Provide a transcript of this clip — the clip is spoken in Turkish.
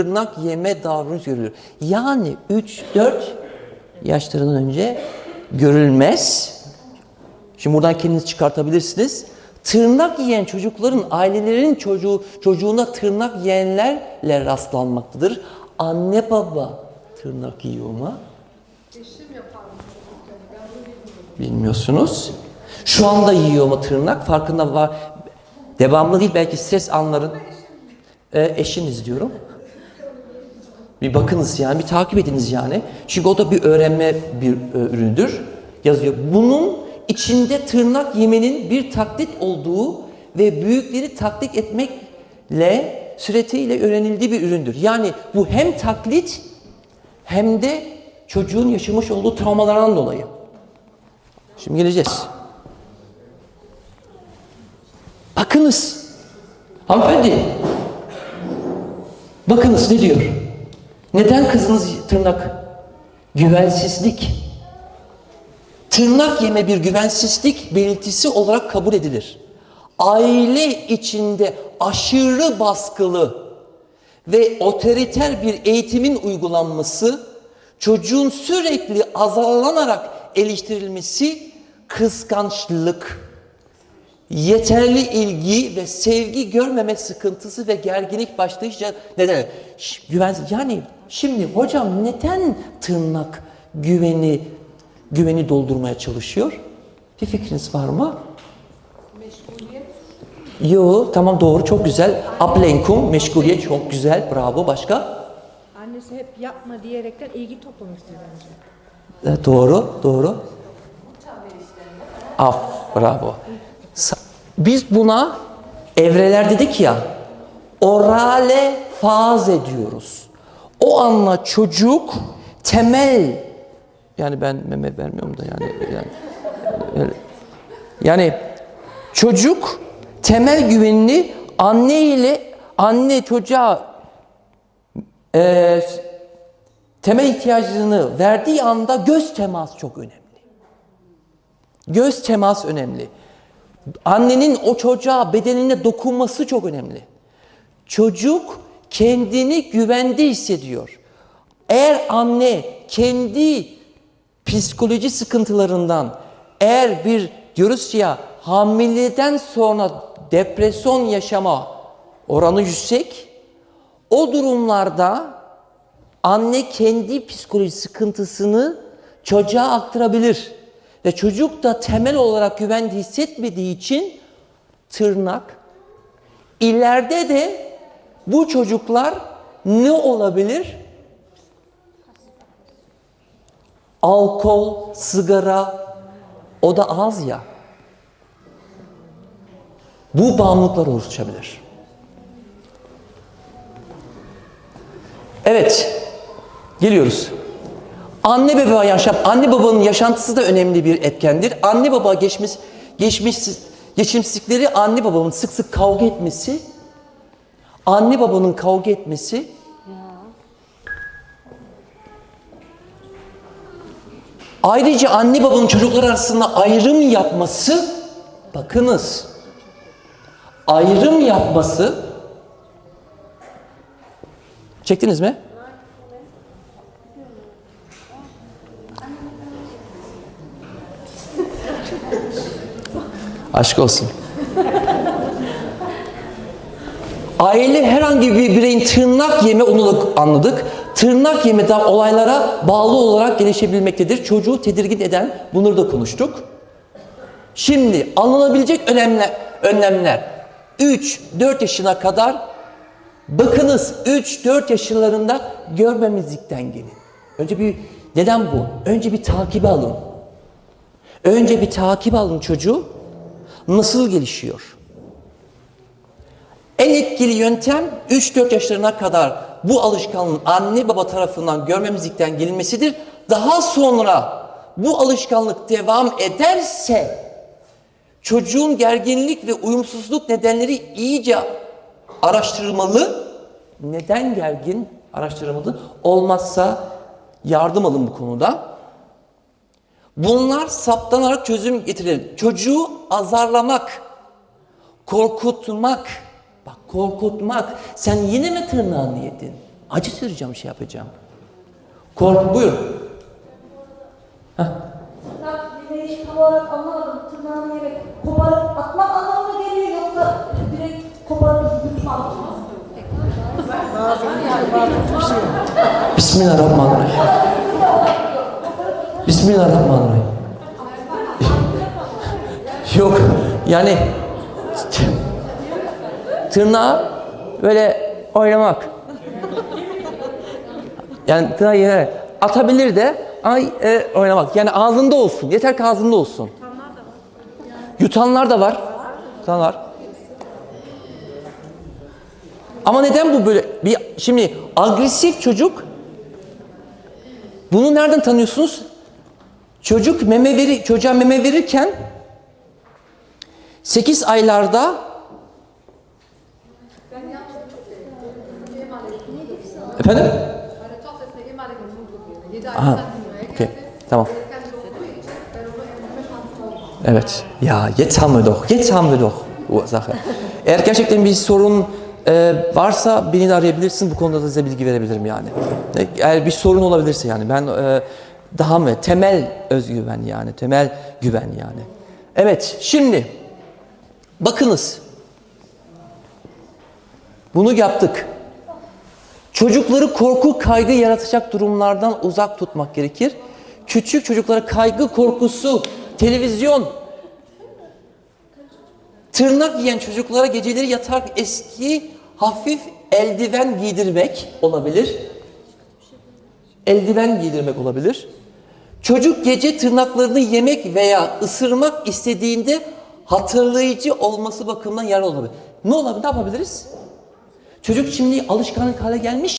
tırnak yeme davranış görülür. Yani 3-4 yaşlarından önce görülmez. Şimdi buradan kendiniz çıkartabilirsiniz. Tırnak yiyen çocukların ailelerinin çocuğu çocuğuna tırnak yiyenlerle rastlanmaktadır. Anne baba tırnak yiyor mu? Bilmiyorsunuz. Şu anda yiyor mu tırnak? Farkında var. Devamlı değil belki stres anların. E, eşiniz diyorum. Bir bakınız yani, bir takip ediniz yani. Çünkü o da bir öğrenme bir e, ürünüdür. Yazıyor. Bunun içinde tırnak yemenin bir taklit olduğu ve büyükleri taklit etmekle süretiyle öğrenildiği bir üründür. Yani bu hem taklit hem de çocuğun yaşamış olduğu travmalardan dolayı. Şimdi geleceğiz. Bakınız. Hanımefendi. Bakınız ne diyor? Neden kızınız tırnak? Güvensizlik. Tırnak yeme bir güvensizlik belirtisi olarak kabul edilir. Aile içinde aşırı baskılı ve otoriter bir eğitimin uygulanması, çocuğun sürekli azarlanarak eleştirilmesi kıskançlık, yeterli ilgi ve sevgi görmeme sıkıntısı ve gerginlik başlayınca neden? Ş- Güven, yani şimdi hocam neden tırnak güveni güveni doldurmaya çalışıyor? Bir fikriniz var mı? Yo tamam doğru çok güzel. Ablenkum meşguliyet çok güzel. Bravo başka? Annesi hep yapma diyerekten ilgi toplamak istiyor bence. E, doğru doğru. Af bravo. Biz buna evreler dedik ya orale faz ediyoruz. O anla çocuk temel yani ben meme vermiyorum da yani yani, öyle. yani çocuk temel güvenini anne ile anne çocuğa e, temel ihtiyacını verdiği anda göz teması çok önemli. Göz temas önemli. Annenin o çocuğa bedenine dokunması çok önemli. Çocuk kendini güvende hissediyor. Eğer anne kendi psikoloji sıkıntılarından eğer bir diyoruz ya hamileden sonra depresyon yaşama oranı yüksek o durumlarda anne kendi psikoloji sıkıntısını çocuğa aktarabilir. Ve çocuk da temel olarak güvende hissetmediği için tırnak. İleride de bu çocuklar ne olabilir? Alkol, sigara, o da az ya. Bu bağımlılıklar oluşabilir. Evet, geliyoruz. Anne baba yaşam, anne babanın yaşantısı da önemli bir etkendir. Anne baba geçmiş, geçmiş, geçimsizlikleri anne babanın sık sık kavga etmesi, anne babanın kavga etmesi, ayrıca anne babanın çocuklar arasında ayrım yapması, bakınız, ayrım yapması, çektiniz mi? Aşk olsun. Aile herhangi bir bireyin tırnak yeme onu anladık. Tırnak yeme olaylara bağlı olarak gelişebilmektedir. Çocuğu tedirgin eden bunları da konuştuk. Şimdi alınabilecek önemli önlemler 3-4 yaşına kadar bakınız 3-4 yaşlarında görmemezlikten gelin. Önce bir neden bu? Önce bir takibi alın. Önce bir takip alın çocuğu nasıl gelişiyor? En etkili yöntem 3-4 yaşlarına kadar bu alışkanlığın anne baba tarafından görmemizlikten gelinmesidir. Daha sonra bu alışkanlık devam ederse çocuğun gerginlik ve uyumsuzluk nedenleri iyice araştırılmalı. Neden gergin araştırılmalı? Olmazsa yardım alın bu konuda. Bunlar saptanarak çözüm getirilir. Çocuğu azarlamak, korkutmak, bak korkutmak. Sen yine mi tırnağını yedin? Acı süreceğim, şey yapacağım. Kork, buyurun. Tırnak yemeği tam olarak anlamadım. Tırnağını yemek koparıp atmak anlamına geliyor yoksa direkt koparıp yutmak mı? Bismillahirrahmanirrahim. Bismillahirrahmanirrahim. Yok yani tırnağı böyle oynamak. Yani tırnağı yere atabilir de ay e, oynamak. Yani ağzında olsun. Yeter ki ağzında olsun. Yutanlar da var. Yutanlar. Ama neden bu böyle bir şimdi agresif çocuk bunu nereden tanıyorsunuz? Çocuk meme veri çocuğa meme verirken 8 aylarda Efendim? Aha. Okay. Tamam. Evet. Ya jetzt haben wir doch. Jetzt haben wir doch Ursache. Eğer gerçekten bir sorun e, varsa beni de arayabilirsin. Bu konuda da size bilgi verebilirim yani. Eğer bir sorun olabilirse yani ben e, daha mı temel özgüven yani temel güven yani. Evet şimdi bakınız. Bunu yaptık. Çocukları korku, kaygı yaratacak durumlardan uzak tutmak gerekir. Küçük çocuklara kaygı, korkusu, televizyon, tırnak yiyen çocuklara geceleri yatar eski hafif eldiven giydirmek olabilir. Eldiven giydirmek olabilir. Çocuk gece tırnaklarını yemek veya ısırmak istediğinde hatırlayıcı olması bakımından yarar olabilir. Ne olabilir? Ne yapabiliriz? Çocuk şimdi alışkanlık hale gelmiş.